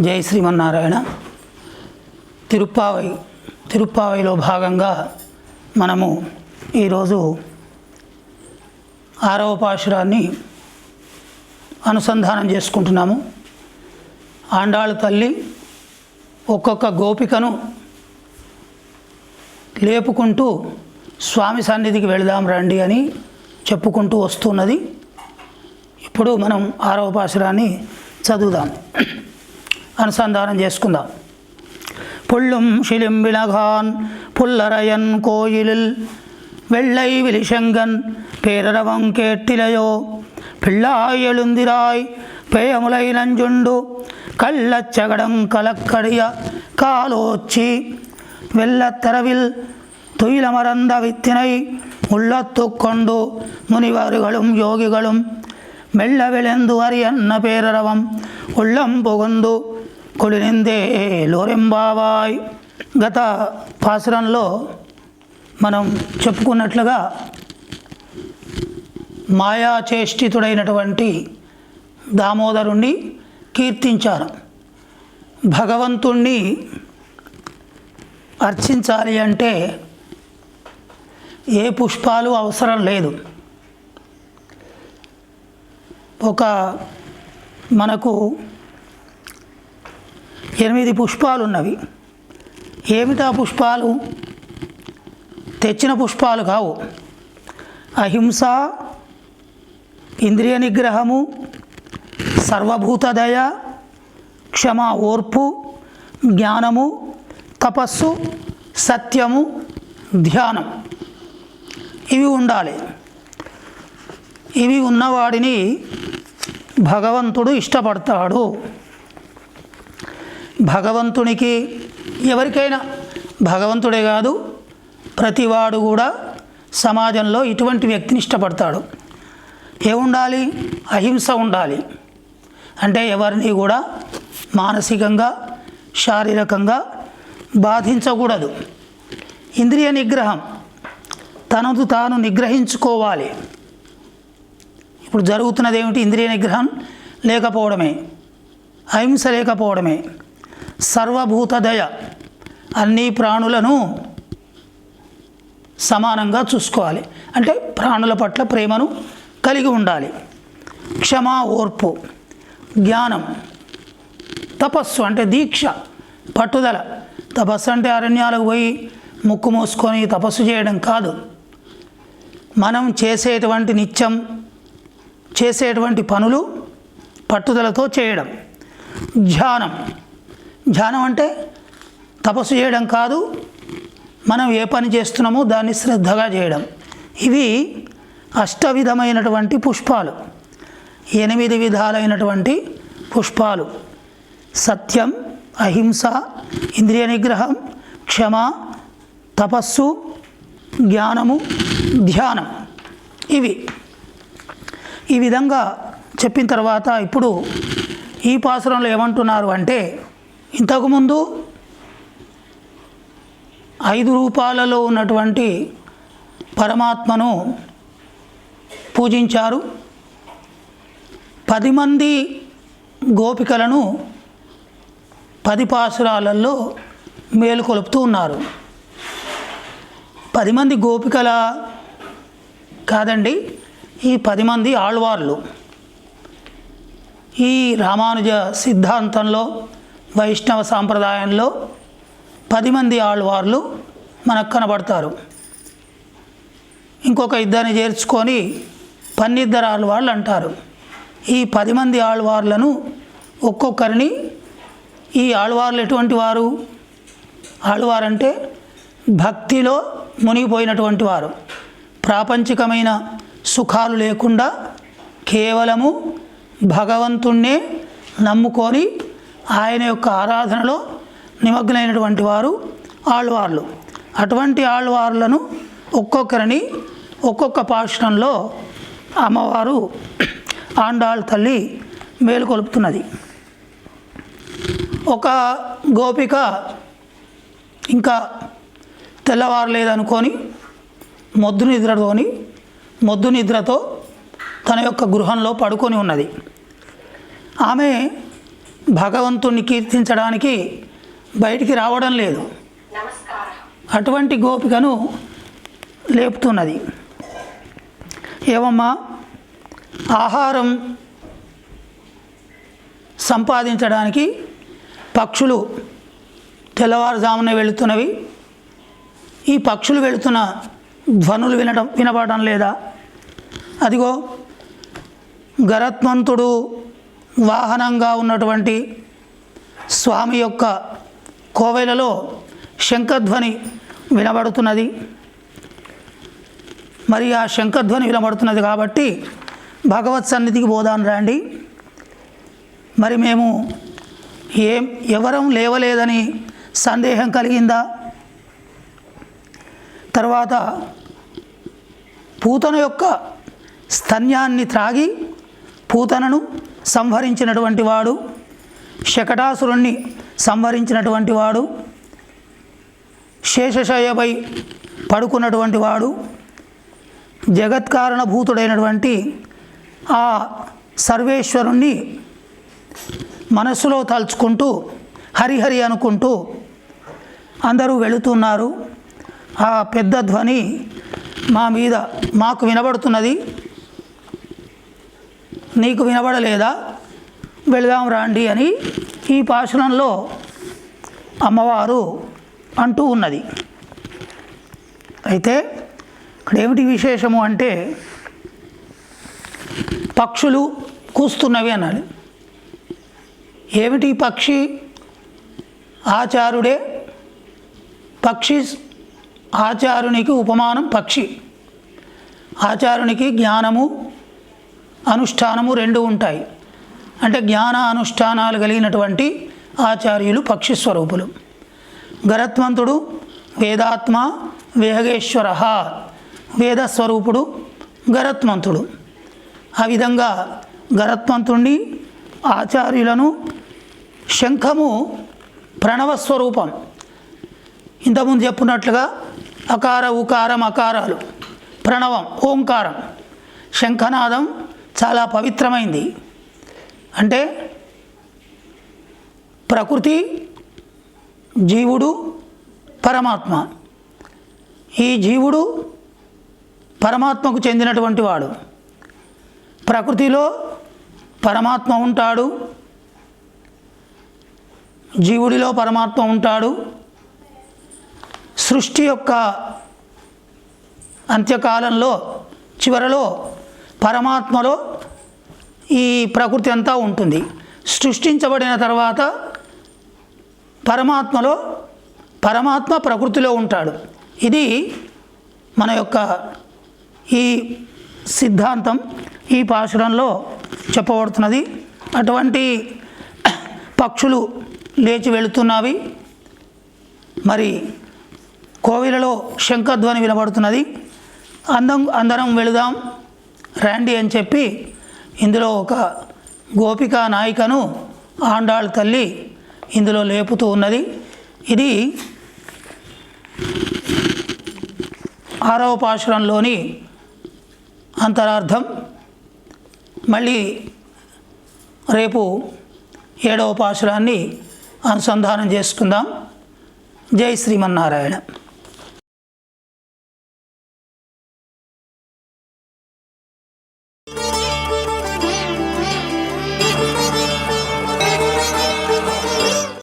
జై శ్రీమన్నారాయణ. తిరుప్పావై తిరుప్పావైలో భాగంగా మనము ఈరోజు ఆరవ పాశురాన్ని అనుసంధానం చేసుకుంటున్నాము. ఆండాళ్ తల్లి ఒక్కొక్క గోపికను లేపుకుంటూ స్వామి సన్నిధికి వెళదాం రండి అని చెప్పుకుంటూ వస్తున్నది. ఇప్పుడు మనం ఆరవ పాశురాన్ని చదువుదాం. అనుసంధానం చేసుకుందాం புள்ளும் சிலிம்பிளகான் புல்லரையன் கோயிலில் வெள்ளை விழிசெங்கன் பேரரவம் கேட்டிலையோ பிள்ளாய் எழுந்திராய் பேயமுலை நஞ்சுண்டு கள்ளச்சகடம் கலக்கடிய காலோச்சி வெள்ளத்தரவில் துயிலமர்ந்த வித்தினை உள்ளத்துக் கொண்டு முனிவர்களும் யோகிகளும் மெல்ல விளைந்து அரியன்ன பேரரவம் உள்ளம் புகுந்து కులినిందే లోరెంబావాయ్. గత పాసురంలో మనం చెప్పుకున్నట్లుగా మాయాచేష్టితుడైనటువంటి దామోదరుణ్ణి కీర్తించారు. భగవంతుణ్ణి అర్చించాలి అంటే ఏ పుష్పాలు అవసరం లేదు. ఒక మనకు ఎనిమిది పుష్పాలు ఉన్నవి ఏమిటా పుష్పాలు? తెచ్చిన పుష్పాలు కావు. అహింస ఇంద్రియ నిగ్రహము సర్వభూతదయ క్షమ ఓర్పు జ్ఞానము తపస్సు సత్యము ధ్యానం. ఇవి ఉండాలి. ఇవి ఉన్నవాడిని భగవంతుడు ఇష్టపడతాడు. భగవంతునికి ఎవరికైనా భగవంతుడే కాదు ప్రతివాడు కూడా సమాజంలో ఇటువంటి వ్యక్తిని ఇష్టపడతాడు. ఏముండాలి? అహింస ఉండాలి. అంటే ఎవరిని కూడా మానసికంగా శారీరకంగా బాధించకూడదు. ఇంద్రియ నిగ్రహం తనను తాను నిగ్రహించుకోవాలి. ఇప్పుడు జరుగుతున్నది ఏమిటి ఇంద్రియ నిగ్రహం లేకపోవడమే. అహింస లేకపోవడమే. సర్వభూతదయ. అన్ని ప్రాణులను సమానంగా చూసుకోవాలి. అంటే ప్రాణుల పట్ల ప్రేమను కలిగి ఉండాలి. క్షమా ఓర్పు జ్ఞానం తపస్సు అంటే దీక్ష పట్టుదల. తపస్సు అంటే అరణ్యాలకు పోయి ముక్కు మూసుకొని తపస్సు చేయడం కాదు. మనం చేసేటువంటి నిత్యం చేసేటువంటి పనులు పట్టుదలతో చేయడం. ధ్యానం. ధ్యానం అంటే తపస్సు చేయడం కాదు మనం ఏ పని చేస్తున్నామో దాన్ని శ్రద్ధగా చేయడం. ఇవి అష్టవిధమైనటువంటి పుష్పాలు. ఎనిమిది విధాలైనటువంటి పుష్పాలు. సత్యం అహింస ఇంద్రియ నిగ్రహం క్షమ తపస్సు జ్ఞానము ధ్యానం. ఇవి. ఈ విధంగా చెప్పిన తర్వాత ఇప్పుడు ఈ పాసురంలో ఏమంటున్నారు అంటే ఇంతకుముందు ఐదు రూపాలలో ఉన్నటువంటి పరమాత్మను పూజించారు. పది మంది గోపికలను పది పాసురాలలో మేలుకొలుపుతూ ఉన్నారు. పది మంది గోపికల కాదండి ఈ పది మంది ఆళ్వార్లు. ఈ రామానుజ సిద్ధాంతంలో వైష్ణవ సాంప్రదాయంలో పది మంది ఆళ్వార్లు మనకు కనబడతారు. ఇంకొక ఇద్దరిని చేర్చుకొని పన్నిద్దరు ఆళ్వార్లు అంటారు. ఈ పది మంది ఆళ్వార్లను ఒక్కొక్కరిని ఈ ఆళ్వార్లు ఎటువంటి వారు? ఆళ్వారంటే భక్తిలో మునిగిపోయినటువంటి వారు. ప్రాపంచికమైన సుఖాలు లేకుండా కేవలము భగవంతుణ్ణే నమ్ముకొని ఆయన యొక్క ఆరాధనలో నిమగ్నమైనటువంటి వారు ఆళ్వార్లు. అటువంటి ఆళ్వార్లను ఒక్కొక్కరిని ఒక్కొక్క పాషణంలో అమ్మవారు ఆండాళ్ తల్లి మేలుకొలుపుతున్నది. ఒక గోపిక ఇంకా తెల్లవారలేదనుకొని మొద్దు నిద్రతోని మొద్దు నిద్రతో తన యొక్క గృహంలో పడుకొని ఉన్నది. ఆమె భగవంతుణ్ణి కీర్తించడానికి బయటికి రావడం లేదు. అటువంటి గోపికను లేపుతున్నది. ఏమమ్మా ఆహారం సంపాదించడానికి పక్షులు తెల్లవారుజామున వెళుతున్నవి. ఈ పక్షులు వెళుతున్న ధ్వనులు వినడం వినపడడం లేదా? అదిగో గరత్మంతుడు వాహనంగా ఉన్నటువంటి స్వామి యొక్క కోవెలలో శంఖధ్వని వినబడుతున్నది. మరి ఆ శంఖధ్వని వినబడుతున్నది కాబట్టి భగవత్ సన్నిధికి పోదాం రండి. మరి మేము ఏం ఎవరం లేవలేదని సందేహం కలిగిందా? తర్వాత పూతన యొక్క స్తన్యాన్ని త్రాగి పూతనను సంహరించినటువంటి వాడు శకటాసురుణ్ణి సంహరించినటువంటి వాడు శేషశయపై పడుకున్నటువంటి వాడు జగత్కారణభూతుడైనటువంటి ఆ సర్వేశ్వరుణ్ణి మనస్సులో తలుచుకుంటూ హరిహరి అనుకుంటూ అందరూ వెళుతున్నారు. ఆ పెద్ద ధ్వని మా మీద మాకు వినబడుతున్నది. నీకు వినబడలేదా? వెళదాం రాండి అని ఈ పాశురంలో అమ్మవారు అంటూ ఉన్నది. అయితే ఇక్కడ ఏమిటి విశేషము అంటే పక్షులు కూస్తున్నవి అనాలి ఏమిటి పక్షి? ఆచారుడే పక్షి ఆచారునికి ఉపమానం పక్షి. ఆచారునికి జ్ఞానము అనుష్ఠానము రెండు ఉంటాయి. అంటే జ్ఞాన అనుష్ఠానాలు కలిగినటువంటి ఆచార్యులు పక్షి స్వరూపులు. గరత్మంతుడు వేదాత్మ వేహగేశ్వర వేదస్వరూపుడు గరత్మంతుడు. ఆ విధంగా గరత్వంతుణ్ణి ఆచార్యులను శంఖము ప్రణవస్వరూపం ఇంతకుముందు చెప్పున్నట్లుగా అకార ఉకారం అకారాలు ప్రణవం ఓంకారం శంఖనాదం చాలా పవిత్రమైంది. అంటే ప్రకృతి జీవుడు పరమాత్మ. ఈ జీవుడు పరమాత్మకు చెందినటువంటి వాడు. ప్రకృతిలో పరమాత్మ ఉంటాడు. జీవుడిలో పరమాత్మ ఉంటాడు. సృష్టి యొక్క అంత్యకాలంలో చివరలో పరమాత్మలో ఈ ప్రకృతి అంతా ఉంటుంది. సృష్టించబడిన తర్వాత పరమాత్మలో పరమాత్మ ప్రకృతిలో ఉంటాడు. ఇది మన యొక్క ఈ సిద్ధాంతం ఈ పాశురంలో చెప్పబడుతున్నది. అటువంటి పక్షులు లేచి వెళుతున్నవి. మరి కోవిలలో శంఖధ్వని వినబడుతున్నది. అందం అందరం వెళుదాం. ర్యాండీ అని చెప్పి ఇందులో ఒక గోపికా నాయికను ఆండాళ్ తల్లి ఇందులో లేపుతూ ఉన్నది. ఇది ఆరవ పాశురంలోని అంతరార్థం. మళ్ళీ రేపు ఏడవ పాశురాన్ని అనుసంధానం చేసుకుందాం. జై శ్రీమన్నారాయణ.